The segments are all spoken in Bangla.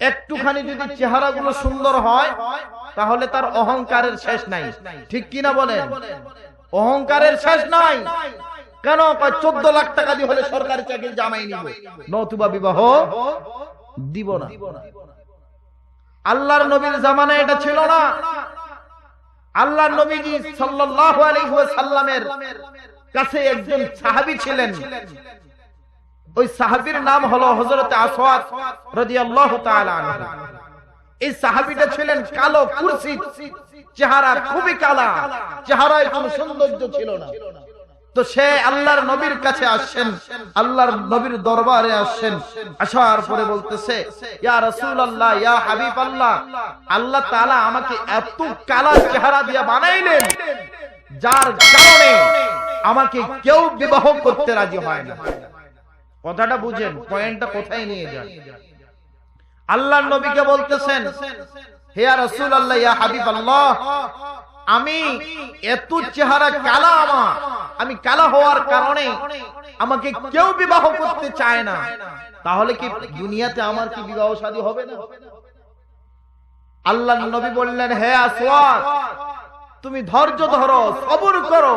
একটুখানি যদি চেহারাগুলো সুন্দর হয়, তাহলে তার অহংকারের শেষ নাই। ঠিক কিনা বলেন? অহংকারের শেষ নাই। কেন? চোদ্দ লাখ টাকা দিয়ে হলে সরকারি চাকরি জামাই নিব। নতুবা বিবাহ দিব না। আল্লাহর নবীর জামানায় এটা ছিল না। আল্লাহর নবীজি সাল্লাল্লাহু আলাইহি ওয়াসাল্লামের কাছে একজন সাহাবী ছিলেন। ওই সাহাবীর নাম হলো তাআলা এই সাহাবীটা ছিলেন কালো চেহারা খুবই কালা সৌন্দর্য ছিল না। তো সে আল্লাহর নবীর কাছে আসছেন, আল্লাহর নবীর দরবারে আসছেন, আসার পরে বলতেছে আল্লাহ আমাকে এত কালা চেহারা দিয়ে বানাইলেন, যার কারণে আমাকে কেউ বিবাহ করতে রাজি হয় না। কথাটা বুঝেন পয়েন্টটা কোথায় নিয়ে যান। আল্লাহর নবীকে বলতেছেন হে রাসূল আল্লাহ ইয়া হাবিব আল্লাহ আমি এত চেহারা কালা আমার। আমি কালা হওয়ার কারণে আমাকে কেউ বিবাহ করতে চায় না। তাহলে কি দুনিয়াতে আমার কি বিবাহ শাদী হবে না? আল্লাহ নবী বললেন হে আসওয়াদ তুমি ধৈর্য ধরো সবর করো।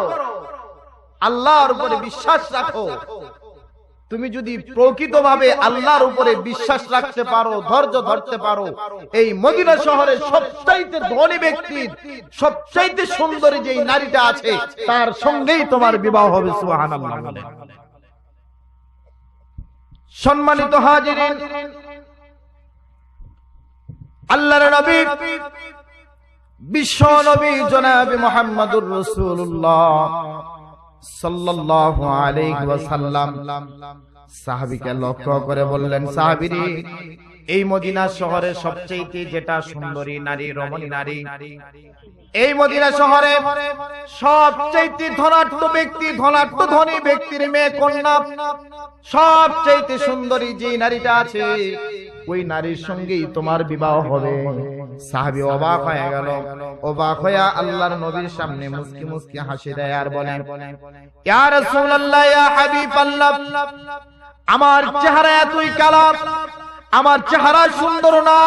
আল্লাহর উপরে বিশ্বাস রাখো। তুমি যদি প্রকৃতভাবে আল্লাহর উপরে বিশ্বাস রাখতে পারো ধৈর্য ধরতে পারো এই মদিনা শহরে সবচাইতে ধনী ব্যক্তির সবচাইতে সুন্দরী যেই নারীটা আছে তার সঙ্গেই তোমার বিবাহ হবে। সুবহানাল্লাহ। সম্মানিত হাজিরিন আল্লাহর নবী বিশ্ব নবী জনাবি মোহাম্মদুর রাসূলুল্লাহ। সাল্লাল্লাহু সাহাবীকে লক্ষ্য করে বললেন এই মদিনা শহরে যেটা সুন্দরী নারী, রমণী নারী, এই মদিনা শহরে ধনাঢ্য ব্যক্তি, ধনাঢ্য ধনী ব্যক্তির মেয়ে সবচেয়ে সুন্দরী যে নারীটা আছে, ওই নারীর সঙ্গেই তোমার বিবাহ হবে। সাহাবী অবাক হয়ে গেল। অবাক হয়ে আল্লাহর নবীর সামনে মুস্কি মুস্কি হাসি দেয় আর বলেন ইয়া রাসূলুল্লাহ ইয়া হাবিবাল্লাহ আমার চেহারা এতই কালো আমার চেহারা সুন্দর না।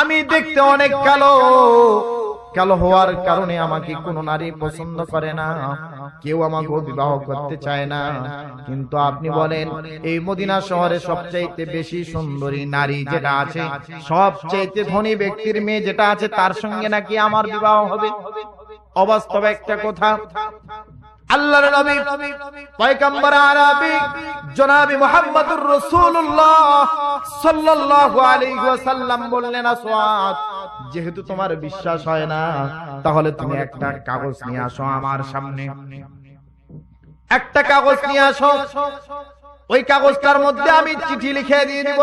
আমি দেখতে অনেক কালো। কালো হওয়ার কারণে আমাকে কোনো নারী পছন্দ করে না? কেউ আমাকে বিবাহ করতে চায় না। কিন্তু আপনি বলেন, এই মদিনা শহরে সবচাইতে বেশি সুন্দরী নারী যেটা আছে, সবচাইতে ধনী ব্যক্তির মেয়ে যেটা আছে, তার সঙ্গে নাকি আমার বিবাহ হবে? অবাস্তব একটা কথা। আল্লাহর নবী, পয়গম্বর আরবি, জনাবি মুহাম্মদুর রাসূলুল্লাহ সাল্লাল্লাহু আলাইহি ওয়াসাল্লাম বললেন, আসওয়াদ, যেহেতু তোমার বিশ্বাস হয় না, তাহলে তুমি একটা কাগজ নিয়ে আসো আমার সামনে। একটা কাগজ নিয়ে আসো। ওই কাগজটার মধ্যে আমি চিঠি লিখে দিয়ে দিব।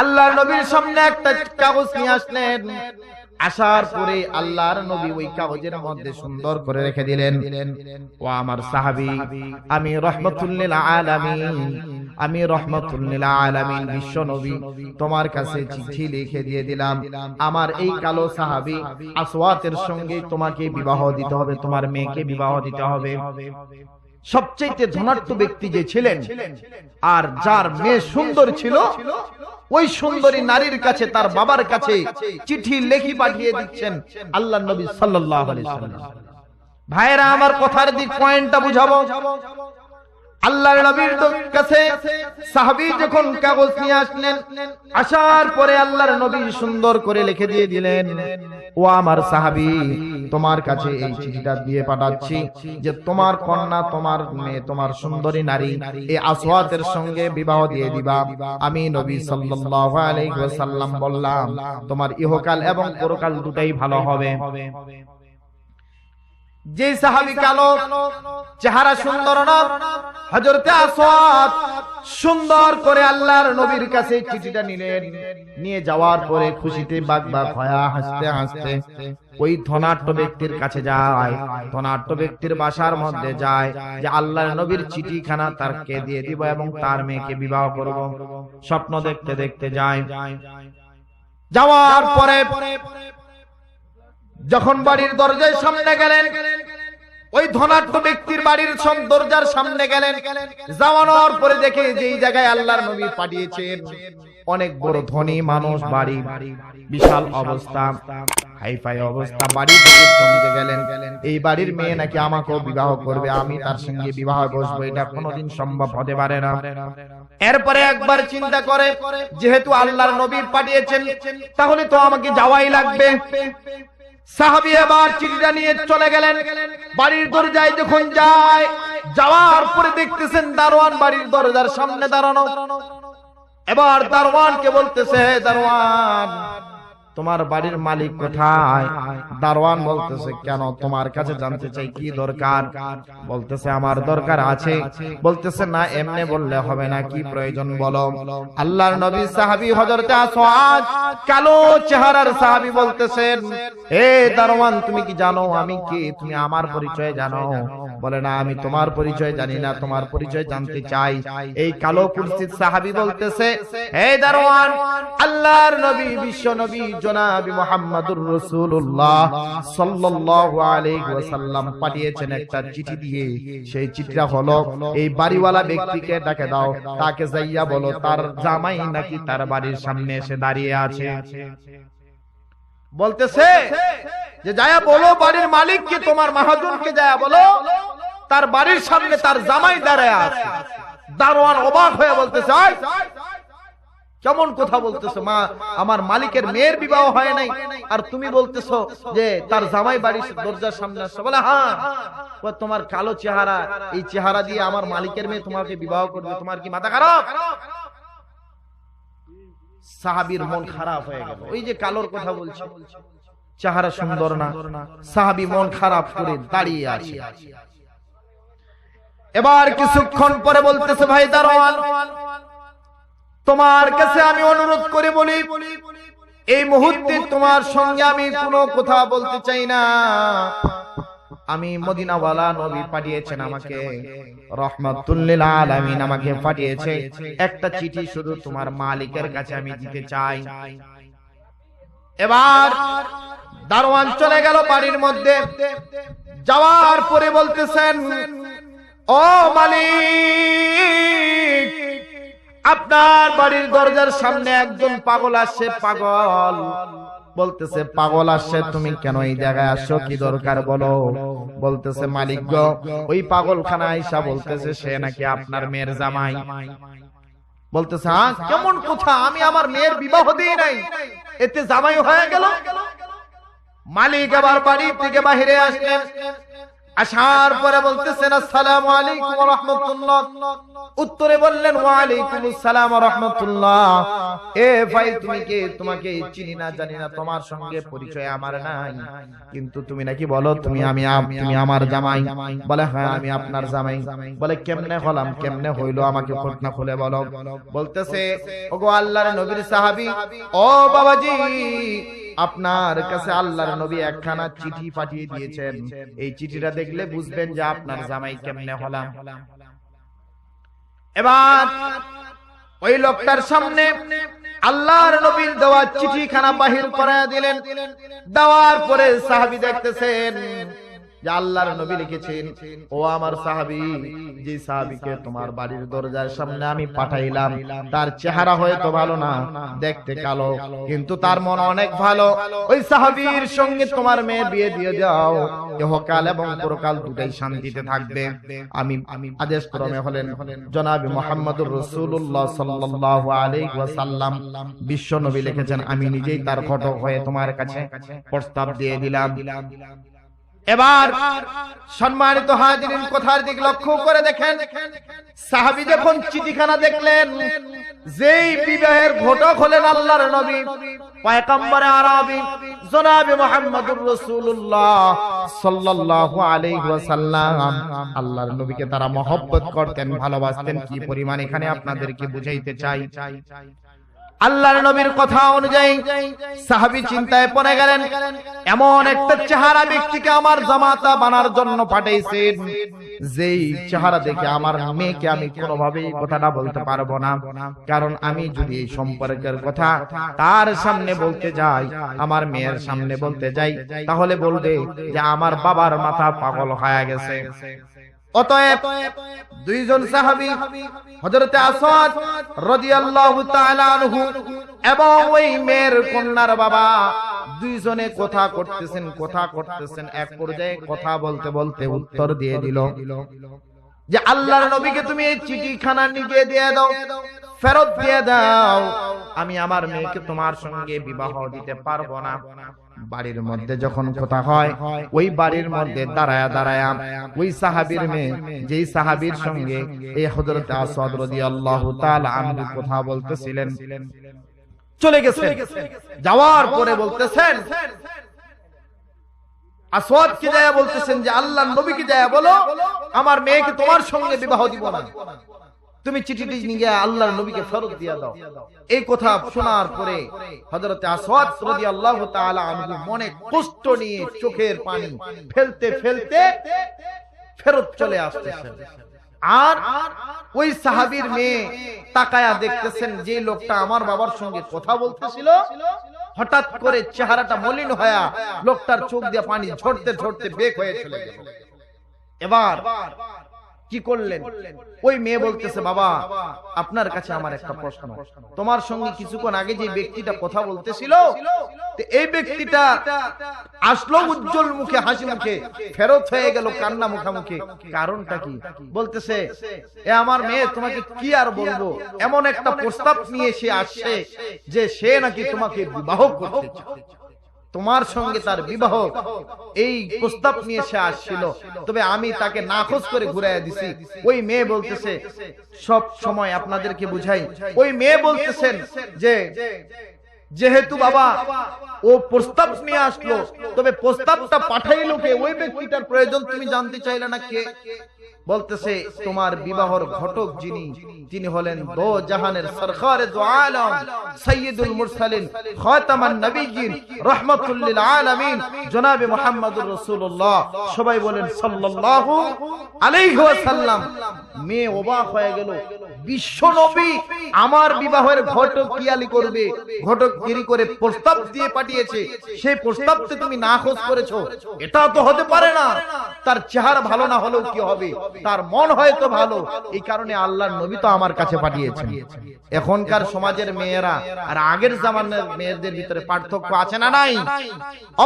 আল্লাহর নবীর সামনে একটা কাগজ নিয়ে আসলেন। আসার পরে আল্লাহর নবী ওই কাগজের মধ্যে সুন্দর করে রেখে দিলেন। ও আমার সাহাবী আমি রহমতুল্লিল আলামিন আমি রহমতুল্লিল আলামিন বিশ্ব নবী তোমার কাছে চিঠি লিখে দিয়ে দিলাম। আমার এই কালো সাহাবি আসওয়াতের সঙ্গে তোমাকে বিবাহ দিতে হবে তোমার মেয়েকে বিবাহ দিতে হবে। সবচেয়ে ধনাত্ম ব্যক্তি যে ছিলেন আর যার মেয়ে সুন্দর ছিল ওই সুন্দরী নারীর কাছে তার বাবার কাছে চিঠি লেখি পাঠিয়ে দিচ্ছেন আল্লাহ নবী সাল্লাহ ভাইরা আমার কথার দিক পয়েন্টটা বুঝাবো। আল্লাহর নবীর কাছে যখন কাগজ নিয়ে আসলেন, আসার পরে আল্লাহর নবী সুন্দর করে লিখে দিয়ে দিলেন, ও আমার তোমার কাছে এই চিঠিটা দিয়ে পাঠাচ্ছি যে তোমার কন্যা, তোমার মেয়ে, তোমার সুন্দরী নারী এই আসওয়াতের সঙ্গে বিবাহ দিয়ে দিবা। আমি নবী ওয়াসাল্লাম বললাম, তোমার ইহকাল এবং পরকাল দুটাই ভালো হবে। যে সাহাবী কালো, চেহারা সুন্দর না? হযরতে আসওয়াদ সুন্দর করে আল্লাহর নবীর কাছে চিঠিটা নিলেন। নিয়ে যাওয়ার পরে খুশিতে বাগ বাগ হয়া হাসতে হাসতে ওই ধনাঢ্য ব্যক্তির কাছে যায়। ধনাঢ্য ব্যক্তির বাসার মধ্যে যায় যে আল্লাহর নবীর চিঠিখানা তারকে দিয়ে দিব এবং তার মেয়েকে বিবাহ করব। স্বপ্ন দেখতে দেখতে যায়। যাওয়ার পরে যখন বাড়ির দরজায় সামনে গেলেন ওই ধনাঢ্য ব্যক্তির বাড়ির দরজার সামনে গেলেন। যাওয়ানোর পরে দেখে যেই জায়গায় আল্লাহর নবী পাঠিয়েছেন, অনেক বড় ধনী মানুষ, বাড়ি, বিশাল অবস্থা, হাইফাই অবস্থা, বাড়ি থেকে চমকে গেলেন। এই বাড়ির মেয়ে নাকি আমাকেও বিবাহ করবে, আমি তার সঙ্গে বিবাহ বসবো, এটা কোনোদিন সম্ভব হতে পারে না। এরপরে একবার চিন্তা করে, যেহেতু আল্লাহর নবী পাঠিয়েছেন, তাহলে তো আমাকে যাওয়াই লাগবে। সাহাবি আবার চিঠিটা নিয়ে চলে গেলেন। বাড়ির দরজায় যখন যায়, যাওয়ার পরে দেখতেছেন দারোয়ান বাড়ির দরজার সামনে দাঁড়ানো। এবার দারোয়ানকে বলতেছে দারোয়ান তোমার বাড়ির মালিক কোথায়? দারোয়ান বলতেছে, কেন তোমার কাছে জানতে চাই, কি দরকার? বলতেছে, আমার দরকার আছে। বলতেছে, না, এমনি বললে হবে না, কি প্রয়োজন বলো? আল্লাহর নবী সাহাবী হযরতে আসওয়াদ কালো চেহারার সাহাবী বলতেছেন হে দারোয়ান, তুমি কি জানো আমি কি? তুমি আমার পরিচয় জানো? বলে, না, আমি তোমার পরিচয় জানি না, তোমার পরিচয় জানতে চাই। এই কালো কুরসির সাহাবী বলতেছে হে দারোয়ান, আল্লাহর নবী, বিশ্ব নবী পাঠিয়েছেন একটা চিঠি দিয়ে। সেই চিঠিটা হলো এই বাড়িওয়ালা ব্যক্তিকে ডাকে দাও তাকে যাইয়া বলো তার জামাই নাকি তার বাড়ির সামনে এসে দাঁড়িয়ে আছে। বলতেছে যে যায়া বলো বাড়ির তোমার মাহাজনকে যায়া বলো? তার বাড়ির সামনে তার জামাই দাঁড়ায় আছে। দারোয়ান অবাক হয়ে বলতেছে "আয়, কেমন কথা বলতেছো, মা? আমার মালিকের মেয়ের বিবাহ হয় নাই। আর তুমি বলতেছো যে তার জামাই বাড়ির দরজার সামনে আসছে। বলে হ্যাঁ। তোমার কালো চেহারা, এই চেহারা দিয়ে আমার মালিকের মেয়ে তোমাকে বিবাহ করবে। তোমার কি মাথা খারাপ? সাহাবীর মন খারাপ হয়ে গেল। ওই যে কালোর কথা বলছে, চেহারা সুন্দর না। সাহাবী মন খারাপ করে দাঁড়িয়ে আছে। এবার কিছুক্ষণ পরে বলতেছে, ভাই দারোয়ান তোমার কাছে আমি অনুরোধ করে বলি, এই মুহূর্তে তোমার সঙ্গে আমি কোনো কথা বলতে চাই না। আমি মদিনাওয়ালা নবী পাঠিয়েছেন আমাকে রহমাতুল্লিল আলামিন আমাকে পাঠিয়েছে। একটা চিঠি শুধু তোমার মালিকের কাছে আমি দিতে চাই। এবার দারোয়ান চলে গেল বাড়ির মধ্যে। যাওয়ার পরে বলতেছেন, ও মালিক আপনার বাড়ির দরজার সামনে একজন পাগল আসছে পাগল। বলতেছে, পাগল আসছে তুমি কেন এই জায়গায় আসছো কি দরকার বলো? বলতেছে, মালিক গো, ওই পাগলখানা আইসা বলতেছে সে নাকি আপনার মেয়ের জামাই। বলতেছে হ্যাঁ কেমন কথা? আমি আমার মেয়ের বিবাহ দিই নাই। এতে জামাই হয়ে গেল? মালিক আবার বাড়ি থেকে বাহিরে আসলেন। আসার পরে বলতেছেন, আসসালামু আলাইকুম রাহমাতুল্লাহ। উত্তরে বললেন, ওয়া আলাইকুম আসসালাম রাহমাতুল্লাহ। এ ভাই, তুমি কে? তোমাকে চিনি না, জানি না, তোমার সঙ্গে পরিচয় আমার নাই। কিন্তু তুমি নাকি বলো, তুমি আমি তুমি আমার জামাই। বলে হ্যাঁ আমি আপনার জামাই। বলে, কেমনে হলাম, কেমনে হইল আমাকে ঘটনা খুলে বলো। বলতেছে, ওগো আল্লাহর নবীর সাহাবী, ও বাবাজি আপনার কাছে আল্লাহর নবী একখানা চিঠি পাঠিয়ে দিয়েছেন। এই চিঠিটা দেখলে বুঝবেন যে আপনার জামাই কেমনে হলাম। এবার ওই লোকটার সামনে আল্লাহর নবীর দেওয়া চিঠিখানা বাহির করে দিলেন। দেওয়ার পরে সাহাবি দেখতেছেন যে আল্লাহর নবী লিখেছেন, ও আমার সাহাবি, যে সাহাবিকে তোমার বাড়ির দরজার সামনে আমি পাঠাইলাম, তার চেহারা হয়তো ভালো না, দেখতে কালো, কিন্তু তার মন অনেক ভালো। ওই সঙ্গে তোমার মেয়ে বিয়ে দিয়ে ইহকাল এবং পরকাল দুটাই শান্তিতে থাকবে। আমি আদেশ ক্রমে হলেন জনাবি মোহাম্মদুর বিশ্ব নবী লিখেছেন, আমি নিজেই তার ঘটক হয়ে তোমার কাছে প্রস্তাব দিয়ে দিলাম। এবার সম্মানিত হাজিরিন, কথার দিক লক্ষ্য করে দেখেন? সাহাবি যখন চিঠিখানা দেখলেন, যেই বিবাহের ঘটক হলেন আল্লাহর নবী, পয়গম্বরে আরবি, জনাবে মুহাম্মদুর রাসূলুল্লাহ সাল্লাল্লাহু আলাইহি ওয়াসাল্লাম। আল্লাহর নবীকে তারা মহব্বত করতেন, ভালোবাসতেন। কি পরিমাণ এখানে আপনাদেরকে বুঝাইতে চাই? আল্লাহর নবীর কথা অনুযায়ী সাহাবী চিন্তায় পড়ে গেলেন, এমন একটা চেহারা ব্যক্তিকে আমার জামাতা বানার জন্য পাঠাইছেন যেই চেহারা দেখে আমার মেয়েকে আমি কোনোভাবেই কথাটা বলতে পারব না। কারণ আমি যদি এই সম্পর্কের কথা তার সামনে বলতে যাই, আমার মেয়ের সামনে বলতে যাই, তাহলে বলবে যে আমার বাবার মাথা পাগল হয়ে গেছে। অতএব দুইজন সাহাবী হযরতে আসাদ রাদিয়াল্লাহু তাআলা আনহু এবং ওই মেয়ের কন্যার বাবা দুইজনে কথা করতেছেন কথা করতেছেন, এক পর্যায়ে কথা বলতে বলতে উত্তর দিয়ে দিল যে আল্লাহর নবীকে তুমি এই চিঠিখানা নিয়ে দিয়ে দাও, ফেরত দিয়ে দাও, আমি আমার মেয়েকে তোমার সঙ্গে বিবাহ দিতে পারব না। বাড়ির মধ্যে যখন কথা হয় ওই বাড়ির মধ্যে দাঁড়ায়া দাঁড়ায়া ওই সাহাবীর মেয়ে যেই সাহাবীর সঙ্গে এই হযরত আসাদ রাদিয়াল্লাহু তাআলা আনহু কথা বলতেছিলেন। চলে গেছে। যাওয়ার পরে বলতেছেন আসওয়াদ কি যায় বলতেছেন যে আল্লাহর নবীকে যায় বলো আমার মেয়েকে তোমার সঙ্গে বিবাহ দিব না। তুমি চিঠিটি নিয়ে আল্লাহর নবীকে ফেরত দিয়ে দাও। এই কথা শোনার পরে হযরতে আসওয়াদ রাদিয়াল্লাহু তাআলা আনহু মনে কষ্ট নিয়ে চোখের পানি ফেলতে ফেলতে ফেরত চলে আসতেছেন। আর ওই সাহাবীর মেয়ে তাকায়া দেখতেছেন যে লোকটা আমার বাবার সঙ্গে কথা বলতেছিল হঠাৎ করে চেহারাটা মলিন হয়া লোকটার চোখ দিয়ে পানি ঝরতে ঝরতে বেক হয়ে চলে গেল। এবার কি করলেন? ওই মেয়ে বলতেছে, বাবা, আপনার কাছে আমার একটা প্রশ্ন তোমার সঙ্গে কিছুক্ষণ আগে যে ব্যক্তিটা কথা বলতেছিল এই ব্যক্তিটা আসলো উজ্জ্বল মুখে, হাসি মুখে, ফেরত হয়ে গেল কান্না মুখামুখি। কারণটা কি? বলতেছে, এ আমার মেয়ে, তোমাকে কি আর বলব? এমন একটা প্রস্তাব নিয়ে সে আসছে যে সে নাকি তোমাকে বিবাহ করতে চায়। তোমার সঙ্গে তার বিবাহ, এই প্রস্তাব নিয়ে সে আসছিল। তবে আমি তাকে নাখোশ করে ঘুরাইয়া দিছি। ওই মেয়ে বলতেছে, সব সময় আপনাদেরকে বুঝাই। ওই মেয়ে বলতেছেন যে, যেহেতু বাবা ও প্রস্তাব নিয়ে আসলো, তবে প্রস্তাবটা পাঠাইলো কে? ওই ব্যক্তিটার প্রয়োজন তুমি জানতে চাইলে না কে? বলতেছে তোমার বিবাহর ঘটক যিনি তিনি হলেন দো জাহানের সরকারে আলম সৈয়দুল মুরসালিন খাতামান নবীজিন রহমাতুল আলামিন জনাবে মুহাম্মদুর রাসূলুল্লাহ। সবাই বলেন সাল্লাল্লাহু আলাইহি ওয়াসাল্লাম। মেয়ে অবাক হয়ে গেল। বিশ্ব নবী আমার বিবাহের ঘটক কিয়ালি করবে ঘটক গিরি করে প্রস্তাব দিয়ে পাঠিয়েছে। সেই প্রস্তাবতে তুমি নাখোশ করেছ। এটা তো হতে পারে না। তার চেহারা ভালো না হলেও কি হবে? তার মন হয়তো ভালো। এই কারণে আল্লাহর নবী তো আমার কাছে পাঠিয়েছেন। এখনকার সমাজের মেয়েরা আর আগের জামানের মেয়েদের ভিতরে পার্থক্য আছে না নাই?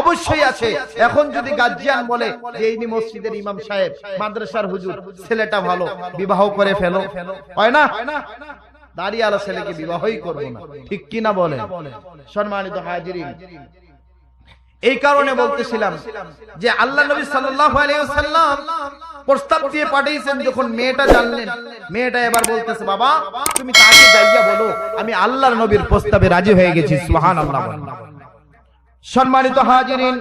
অবশ্যই আছে। এখন যদি গার্জিয়ান বলে যে, এই মসজিদের ইমাম সাহেব, মাদ্রাসার হুজুর, ছেলেটা ভালো, বিবাহ করে ফেলো। হয় না? দাঁড়িয়ে আলো ছেলেকে বিবাহই করব না। ঠিক কিনা বলে সম্মানিত হাজিরিন এই কারণে বলতেছিলাম যে আল্লাহ নবী সাল্লাল্লাহু আলাইহি ওয়াসাল্লাম প্রস্তাব দিয়ে পাঠিয়েছেন যখন মেয়েটা জানলেন। মেয়েটা এবার বলতেছে, বাবা, তুমি তাকে যাইয়া বলো, আমি আল্লাহর নবীর প্রস্তাবে রাজি হয়ে গেছি, সুবহানাল্লাহ সম্মানিত হাজিরিন,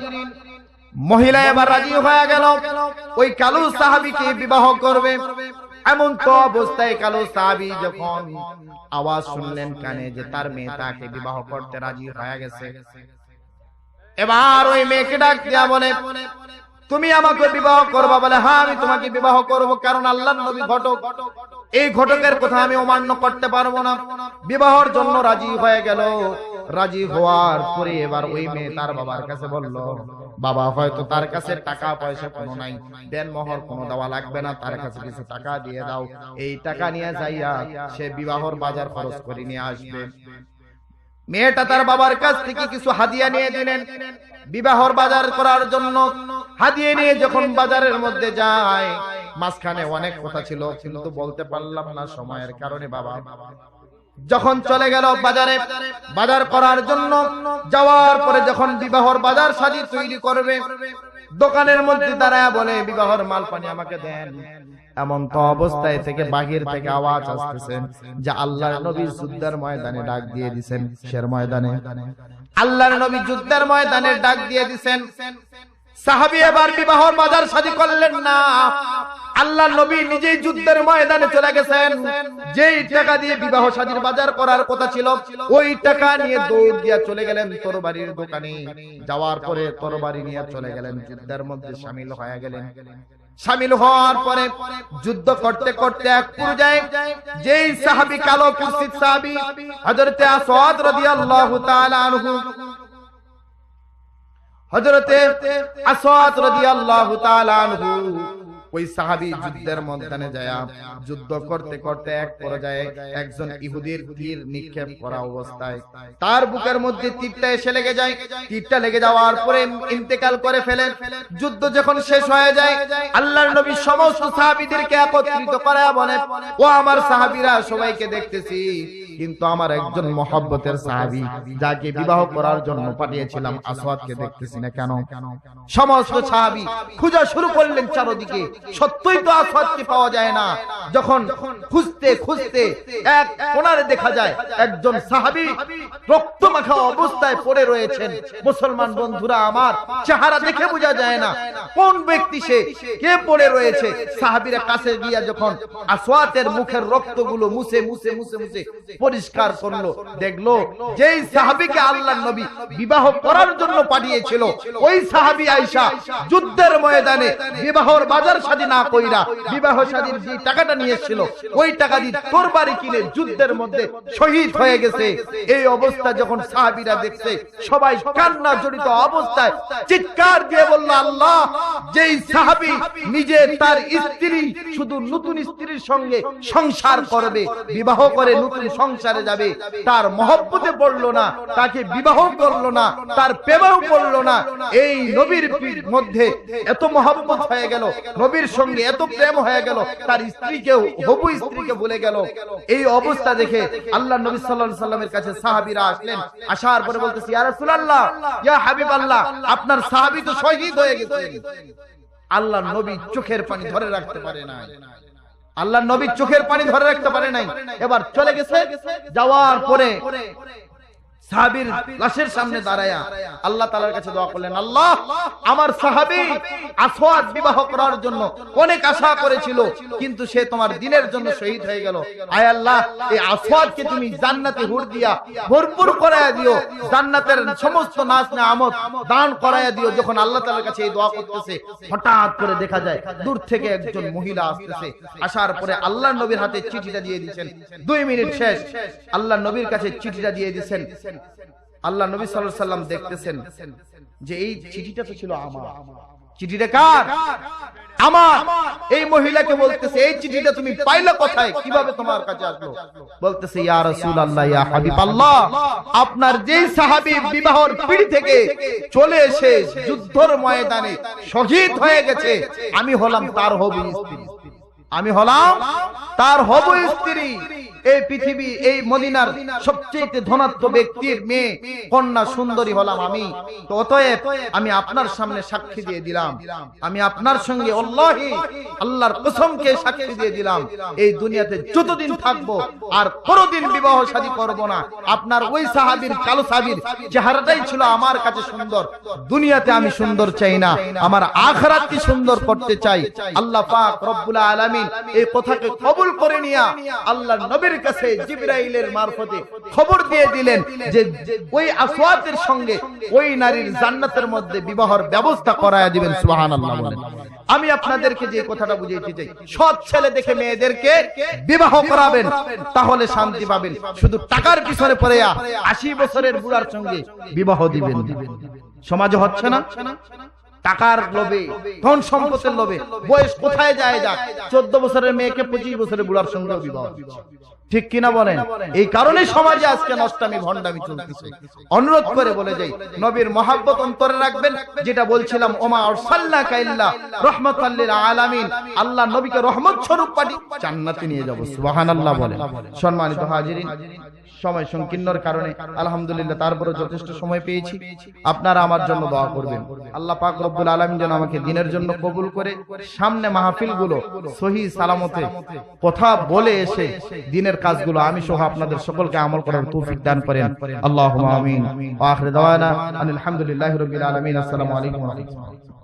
মহিলা এবার রাজি হয়ে গেল। ওই কালু সাহাবীকে বিবাহ করবে। এমন তো অবস্থায় কালো সাহাবি যখন আওয়াজ শুনলেন কানে যে তার মেয়ে তাকে বিবাহ করতে রাজি হয়ে গেছে। এবার ওই মেয়েকে ডাক দিয়া বলে, তুমি আমাকে বিবাহ করবা বলে হ্যাঁ আমি তোমাকে বিবাহ করব, কারণ আল্লাহ নবী ঘটক। এই ঘটকের কথা আমি অমান্য করতে পারব না। বিবাহর জন্য রাজি হয়ে গেল। রাজি হওয়ার পরে এবার ওই মেয়ে তার বাবার কাছে বলল, বাবা, হয়তো তার কাছে টাকা, পয়সা কোনো নাই। দেন মোহর কোনো দেওয়া লাগবে না। তার কাছে কিছু টাকা দিয়ে দাও। এই টাকা নিয়ে যাইয়া সে বিবাহর বাজার খরচ করে নিয়ে আসবে। মেয়েটা তার বাবার কাছ থেকে কিছু হাদিয়া নিয়ে দিলেন বিবাহর বাজার করার জন্য হাদিয়ে নিয়ে যখন বাজারের মধ্যে যায়, মাঝখানে অনেক কথা ছিল, কিন্তু বলতে পারলাম না সময়ের কারণে বাবা। যখন চলে গেল বাজারে, বাজার করার জন্য যাওয়ার পরে যখন বিবাহর বাজার সাজি তৈরি করবে দোকানের মধ্যে দাঁড়ায় বলে, বিবাহর মাল পানি আমাকে দেন। এমন তো অবস্থায় থেকে বাহির থেকে আওয়াজ আসতেছে যে আল্লাহর নবী যুদ্ধের ময়দানে ডাক দিয়ে দিছেন, শের ময়দানে। আল্লাহর নবী যুদ্ধের ময়দানে ডাক দিয়ে দিছেন। সাহাবি এবার বিবাহর বাজার শাদী করলেন না। আল্লাহ নবী নিজেই যুদ্ধের ময়দানে চলে গেছেন। যেই টাকা দিয়ে বিবাহ শাদীর বাজার করার কথা ছিল, ওই টাকা নিয়ে দৌড় দিয়া চলে গেলেন তরবারির দোকানে। যাওয়ার পরে তরবারি নিয়ে চলে গেলেন, যুদ্ধের মধ্যে সামিল হয়ে গেলেন। সামিল হওয়ার পরে যুদ্ধ করতে করতে এক পর্যায়ে যেই সাহাবী কালো কুরসিদ সাহাবী, হযরতে আসওয়াদ রাদিয়াল্লাহু তাআলা আনহু হযরতে আসওয়াদ রাদিয়াল্লাহু তাআলা আনহু ওই সাহাবী যুদ্ধের ময়দানে যায় যুদ্ধ করতে করতে এক পর্যায়ে একজন ইহুদির তীর নিক্ষেপ করা অবস্থায়। তার বুকের মধ্যে তীরটা এসে লেগে যায়। তীরটা লেগে যাওয়ার পরে ইন্তেকাল করে ফেলে যুদ্ধ যখন শেষ হয়ে যায় আল্লাহর নবী সমস্ত সাহাবীদেরকে একত্রিত করে বলে ও আমার সাহাবীরা সবাইকে দেখতেছি কিন্তু আমার একজন মহব্বতের সাহাবী যাকে বিবাহ করার জন্য পাঠিয়েছিলাম আসওয়াদকে দেখতেছি না কেন? সমস্ত সাহাবী খোঁজা শুরু করলেন চারদিকে সত্যই তো কি পাওয়া যায় না। যখন খুঁজতে খুঁজতে এক কোণারে দেখা যায়, একজন সাহাবী রক্ত মাখা অবস্থায় পড়ে রয়েছেন। মুসলমান বন্ধুরা, আমার চেহারা দেখে বোঝা যায় না কোন ব্যক্তি সে, কে পড়ে রয়েছে। সাহাবীরা কাছে গিয়া যখন আসওয়াতের মুখের রক্তগুলো মুছে মুছে মুছে মুছে পরিষ্কার করল, দেখল যেই সাহাবীকে আল্লাহ নবী বিবাহ করার জন্য পাঠিয়েছিল, ওই সাহাবী আয়েশা যুদ্ধের ময়দানে বিবাহর বাজার শাদী না কইরা, বিবাহ শাদীর যে টাকাটা নিয়ে এসেছিল ওই টাকা দিয়ে তরবারি কিনে যুদ্ধের মধ্যে শহীদ হয়ে গেছে। এই অবস্থা যখন সাহাবীরা দেখছে সবাই কান্না জড়িত অবস্থায় চিৎকার দিয়ে বলল আল্লাহ যেই সাহাবী নিজে তার স্ত্রী শুধু নতুন স্ত্রীর সঙ্গে সংসার করবে। বিবাহ করে নতুন সংসারে যাবে। তার মহব্বতে পড়ল না তাকে বিবাহ করল না তার প্রেমেও পড়ল না। এই নবীর মধ্যে এত মহব্বত হয়ে গেল। নবীর সঙ্গে এত প্রেম হয়ে গেল তার স্ত্রীকেও, হবু স্ত্রীকে ভুলে গেল। এই অবস্থা দেখে আল্লাহ নবী সাল্লাল্লাহু সাল্লামের কাছে সাহাবীরা আসলেন। পরে বলতেছি, ইয়া রাসূলুল্লাহ, ইয়া হাবিবাল্লাহ, আপনার সাহাবী তো শহীদ হয়ে গেছেন আল্লাহ নবী চোখের পানি ধরে রাখতে পারে না আল্লাহ নবী চোখের পানি ধরে রাখতে পারে নাই। এবার চলে গেছে, যাওয়ার পরে সাহাবীর লাশের সামনে দাঁড়ায়া আল্লাহ তাআলার কাছে দোয়া করলেন আল্লাহ আমার সাহাবী আসওয়াদ বিবাহ করার জন্য অনেক আশা করেছিল কিন্তু সে তোমার দিনের জন্য শহীদ হয়ে গেল। আয় আল্লাহ এই আসওয়াদকে তুমি জান্নাতে হুর দিয়া ভরপুর করায়া দিও জান্নাতের সমস্ত নাচ না আমদ দান করায়া দিও যখন আল্লাহ তাআলার কাছে এই দোয়া করতেছে হঠাৎ করে দেখা যায় দূর থেকে একজন মহিলা আসতেছে আসার পরে আল্লাহ নবীর হাতে চিঠিটা দিয়ে দিয়েছেন দুই মিনিট শেষ আল্লাহ নবীর কাছে চিঠিটা দিয়ে দিয়েছেন আল্লাহ নবী আলাইহি সাল্লাম দেখতেছেন যে এই চিঠিটা তো ছিল আমার। চিঠিটা কার? আমার। এই মহিলাকে বলতেছে, এই চিঠিটা তুমি পাইলা কোথায়? কীভাবে তোমার কাছে আসলো? বলতেছে, ইয়া রাসূলুল্লাহ, ইয়া হাবিবাল্লাহ, আপনার যেই সাহাবী বিবাহর পিড়ি থেকে চলে এসে যুদ্ধর ময়দানে শহীদ হয়ে গেছে, আমি হলাম তার হবু স্ত্রী। আমি হলাম তার হব স্ত্রী। এই পৃথিবী এই মদিনার সবচেয়ে ধনাত্ম ব্যক্তির মেয়ে কন্যা সুন্দরী হলাম আমি। তো অতএব আমি আপনার সামনে সাক্ষী দিয়ে দিলাম। আমি আপনার সঙ্গে অল্লাহি আল্লাহর কসমকে সাক্ষী দিয়ে দিলাম। এই দুনিয়াতে যতদিন থাকব আর কোনোদিন বিবাহ শাদী করব না। আপনার ওই সাহাবীর কালো সাহাবীর চেহারাটাই ছিল আমার কাছে সুন্দর। দুনিয়াতে আমি সুন্দর চাই না। আমার আখরাতকে সুন্দর করতে চাই? আল্লাহ পাক রব্বুল আলামিন এই কথাকে কবুল করে নিয়া আল্লাহ নবীর কাছে জিবরাইলের মারফতে খবর দিয়ে দিলেন যে ওই আসওয়াতের সঙ্গে ওই নারীর জান্নাতের মধ্যে বিবাহর ব্যবস্থা করায়া দিবেন সুবহানাল্লাহ বলেন। আমি আপনাদেরকে যে কথাটা বুঝাইতে চাই সৎ ছেলে দেখে মেয়েদেরকে বিবাহ করাবেন তাহলে শান্তি পাবেন। শুধু টাকার পিছনে পড়ে আশি বছরের বুড়ার সঙ্গে বিবাহ দিবেন। সমাজে হচ্ছে না? টাকার লোভে ধন সম্পদের লোভে। বয়স কোথায় যায় যাক? চোদ্দ বছরের মেয়েকে পঁচিশ বছরের বুড়ার সঙ্গে বিবাহ। ঠিক কিনা বলেন? এই কারণে সমাজে আজকে নষ্টামি ভণ্ডামি চলতেছে। অনুরোধ করে বলে যাই নবীর মহাব্বত অন্তরে রাখবেন যেটা বলছিলাম ওমা আরসাল্লা কাইল্লা রহমাতাল্লিল আলামিন। আল্লাহ নবীকে রহমত স্বরূপ পাঠি জান্নাতে নিয়ে যাব। সুবহানাল্লাহ বলে সম্মানিত হাজিরিন সময় সংকীর্ণর কারণে আলহামদুলিল্লাহ তারপরে যথেষ্ট সময় পেয়েছি। আপনারা আমার জন্য দোয়া করবেন। আল্লাহ পাক রব্বুল আলামিন যেন আমাকে দিনের জন্য কবুল করে সামনে মাহফিলগুলো সহি সালামতে কথা বলে এসে দিনের কাজগুলো আমি সহ আপনাদের সকলকে আমল করার তৌফিক দান করেন। আল্লাহ আমিন। আলহামদুলিল্লাহি রাব্বিল আলামিন। আসসালামু আলাইকুম ওয়া রাহমাতুল্লাহ।